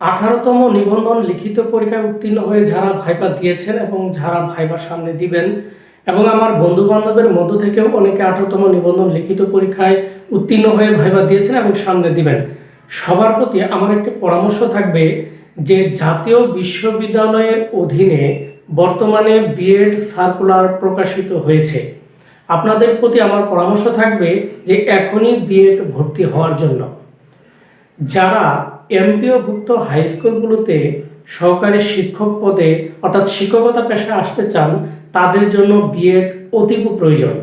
আঠারোতম নিবন্ধন লিখিত পরীক্ষায় উত্তীর্ণ হয়ে যারা ভাইবা দিয়েছেন এবং যারা ভাইবার সামনে দিবেন এবং আমার বন্ধু বান্ধবের মধ্য থেকেও অনেকে আঠারোতম নিবন্ধন লিখিত পরীক্ষায় উত্তীর্ণ হয়ে ভাইবা দিয়েছেন এবং সামনে দিবেন। সবার প্রতি আমার একটি পরামর্শ থাকবে যে জাতীয় বিশ্ববিদ্যালয়ের অধীনে বর্তমানে বিএড সার্কুলার প্রকাশিত হয়েছে। আপনাদের প্রতি আমার পরামর্শ থাকবে যে এখনই বিএড ভর্তি হওয়ার জন্য। যারা এমপিওভুক্ত হাই স্কুলগুলোতে সহকারী শিক্ষক পদে, অর্থাৎ শিক্ষকতা পেশায় আসতে চান, তাদের জন্য বিএড অতীব প্রয়োজন।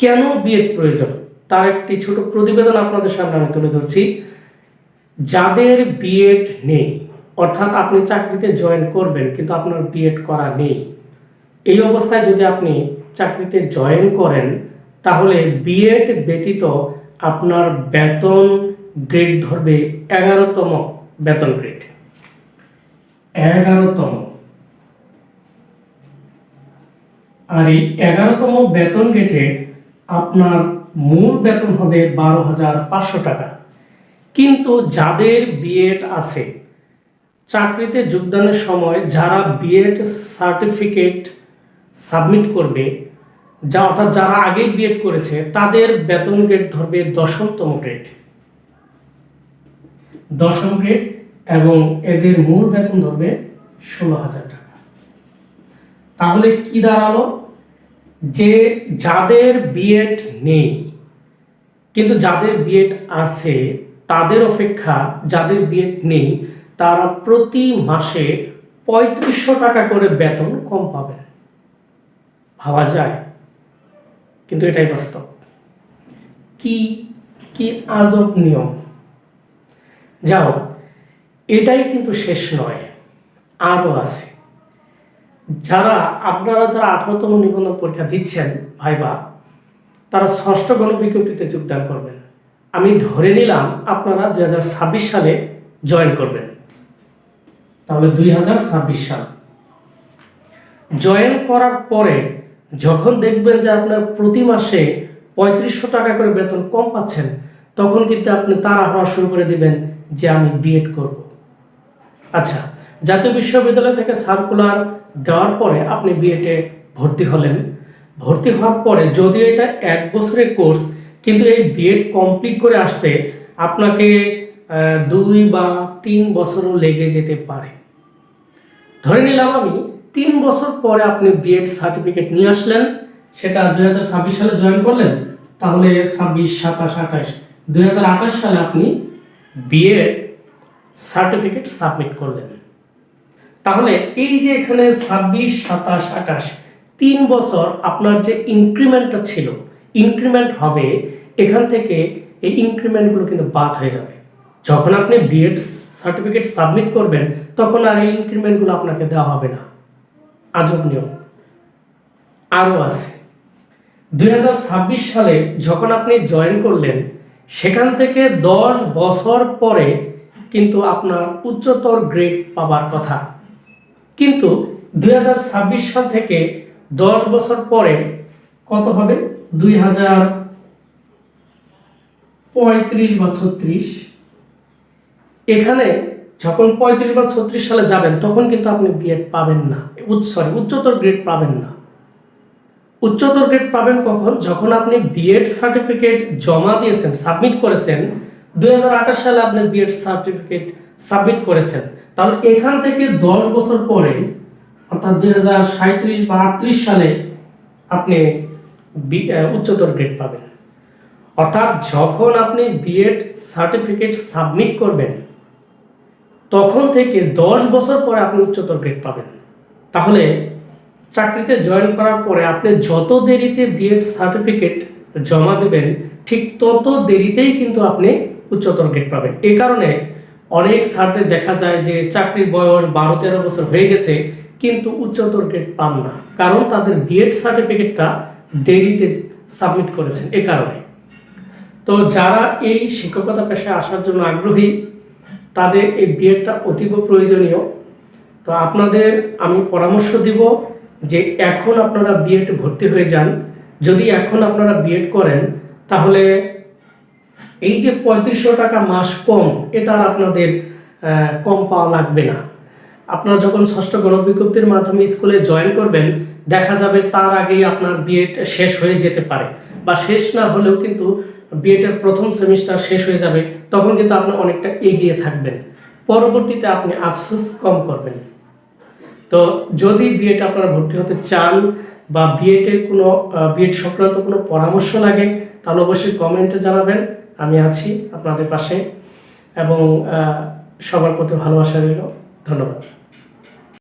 কেন বিএড প্রয়োজন? তার একটি ছোট প্রতিবেদন আপনাদের সামনে আমি তুলে ধরছি। যাদের বিএড নেই, অর্থাৎ আপনি চাকরিতে জয়েন করবেন, কিন্তু আপনার বিএড করা নেই, এই অবস্থায় যদি আপনি চাকরিতে জয়েন করেন, তাহলে বিএড ব্যতীত আপনার বেতন গ্রেড ধরবে এগারোতম বেতন গ্রেড এগারোতম। আর এই এগারোতম বেতন গ্রেডে আপনার মূল বেতন হবে বারো হাজার পাঁচশো টাকা। কিন্তু যাদের বিএড আছে, চাকরিতে যোগদানের সময় যারা বিএড সার্টিফিকেট সাবমিট করবে, যা অর্থাৎ যারা আগে বিএড করেছে, তাদের বেতন গ্রেড ধরবে দশমতম গ্রেড দশম গ্রেড এবং এদের মূল বেতন ধরবে ষোলো হাজার টাকা। তাহলে কি দাঁড়াল? যে যাদের বিএড নেই, কিন্তু যাদের বিএড আছে, তাদের অপেক্ষা যাদের বিএড নেই, তারা প্রতি মাসে পঁয়ত্রিশশো টাকা করে বেতন কম পাবেন ভাবা যায়, কিন্তু এটাই বাস্তব। কি কি আজব নিয়ম? যাও, এটাই কিন্তু শেষ নয়, আরও আছে। যারা, আপনারা যারা আঠারোতম নিবন্ধন পরীক্ষা দিচ্ছেন ভাইবা তারা ষষ্ঠ গণবিজ্ঞপ্তিতে যোগদান করবেন। আমি ধরে নিলাম, আপনারা দুই হাজার ছাব্বিশ সালে জয়েন করবেন। তাহলে দুই হাজার ছাব্বিশ সাল। জয়েন করার পরে যখন দেখবেন যে আপনার প্রতি মাসে পঁয়ত্রিশশো টাকা করে বেতন কম পাচ্ছেন, তখন কিন্তু আপনি তাড়াহুড়া শুরু করে দিবেন যে আমি বিএড করব। আচ্ছা জাতীয় বিশ্ববিদ্যালয় থেকে সার্কুলার দেওয়ার পরে আপনি বিএডে ভর্তি হলেন। ভর্তি হওয়ার পরে যদিও এটা এক বছরের কোর্স, কিন্তু এই বিএড কমপ্লিট করে আসতে আপনাকে দুই বা তিন বছরও লেগে যেতে পারে। ধরে নিলাম আমি তিন বছর পরে আপনি বিএড সার্টিফিকেট নিয়ে আসলেন, সেটা দুই হাজার ছাব্বিশ সালে জয়েন করলেন, তাহলে ছাব্বিশ, সাতাশ, আঠাশ, দুই হাজার আঠাশ সালে আপনি বিএড সার্টিফিকেট সাবমিট করলেন। তাহলে এই যে এখানে ছাব্বিশ, সাতাশ, আঠাশ, তিন বছর আপনার যে ইনক্রিমেন্টটা ছিল ইনক্রিমেন্ট হবে, এখান থেকে এই ইনক্রিমেন্টগুলো কিন্তু বাদ হয়ে যাবে। যখন আপনি বিএড সার্টিফিকেট সাবমিট করবেন, তখন আর এই ইনক্রিমেন্টগুলো আপনাকে দেওয়া হবে না। আজব নিয়ম। আরও আছে। দুই হাজার ছাব্বিশ সালে যখন আপনি জয়েন করলেন সেখান থেকে দশ বছর পরে কিন্তু আপনার উচ্চতর গ্রেড পাবার কথা। কিন্তু দুই হাজার ছাব্বিশ সাল থেকে দশ বছর পরে কত হবে? দুই হাজার পঁয়ত্রিশ বা ছত্রিশ। এখানে যখন পঁয়ত্রিশ বা ছত্রিশ সালে যাবেন, তখন কিন্তু আপনি বিএড পাবেন না। সরি উচ্চতর গ্রেড পাবেন না। উচ্চতর গ্রেড পাবেন কখন? যখন আপনি বিএড সার্টিফিকেট জমা দিয়েছেন সাবমিট করেছেন দু হাজার আঠাশ সালে আপনি বিএড সার্টিফিকেট সাবমিট করেছেন। তাহলে এখান থেকে দশ বছর পরে, অর্থাৎ দুই হাজার বা আটত্রিশ সালে আপনি উচ্চতর গ্রেড পাবেন। অর্থাৎ যখন আপনি বিএড সার্টিফিকেট সাবমিট করবেন, তখন থেকে দশ বছর পরে আপনি উচ্চতর গ্রেড পাবেন। তাহলে চাকরিতে জয়েন করার পরে আপনি যত দেরিতে বিএড সার্টিফিকেট জমা দেবেন, ঠিক তত দেরিতেই কিন্তু আপনি উচ্চতর গ্রেড পাবেন। এ কারণে অনেক স্যারদের দেখা যায় যে চাকরির বয়স বারো তেরো বছর হয়ে গেছে, কিন্তু উচ্চতর গ্রেড পান না। কারণ তাদের বিএড সার্টিফিকেটটা দেরিতে সাবমিট করেছেন, এ কারণে। তো যারা এই শিক্ষকতা পেশায় আসার জন্য আগ্রহী, তাদের এই বিএডটা অতীব প্রয়োজনীয়। তো আপনাদের আমি পরামর্শ দিব যে এখন আপনারা বিএড ভর্তি হয়ে যান, যদি এখন আপনারা বিএড করেন, তাহলে এই যে পঁয়ত্রিশশো টাকা মাস কম, এটা আপনাদের কম পাওয়া লাগবে না। আপনারা যখন ষষ্ঠ গণবিজ্ঞপ্তির মাধ্যমে স্কুলে জয়েন করবেন, দেখা যাবে তার আগেই আপনার বিএড শেষ হয়ে যেতে পারে। বা শেষ না হলেও কিন্তু বিএডের প্রথম সেমিস্টার শেষ হয়ে যাবে, তখন কিন্তু আপনি অনেকটা এগিয়ে থাকবেন। পরবর্তীতে আপনি আফসোস কম করবেন। তো যদি বিএড আপনারা ভর্তি হতে চান বা বিএডের কোনো বিএড সংক্রান্ত কোনো পরামর্শ লাগে, তাহলে অবশ্যই কমেন্টে জানাবেন, আমি আছি আপনাদের পাশে এবং সবার প্রতি ভালোবাসা রইল। ধন্যবাদ।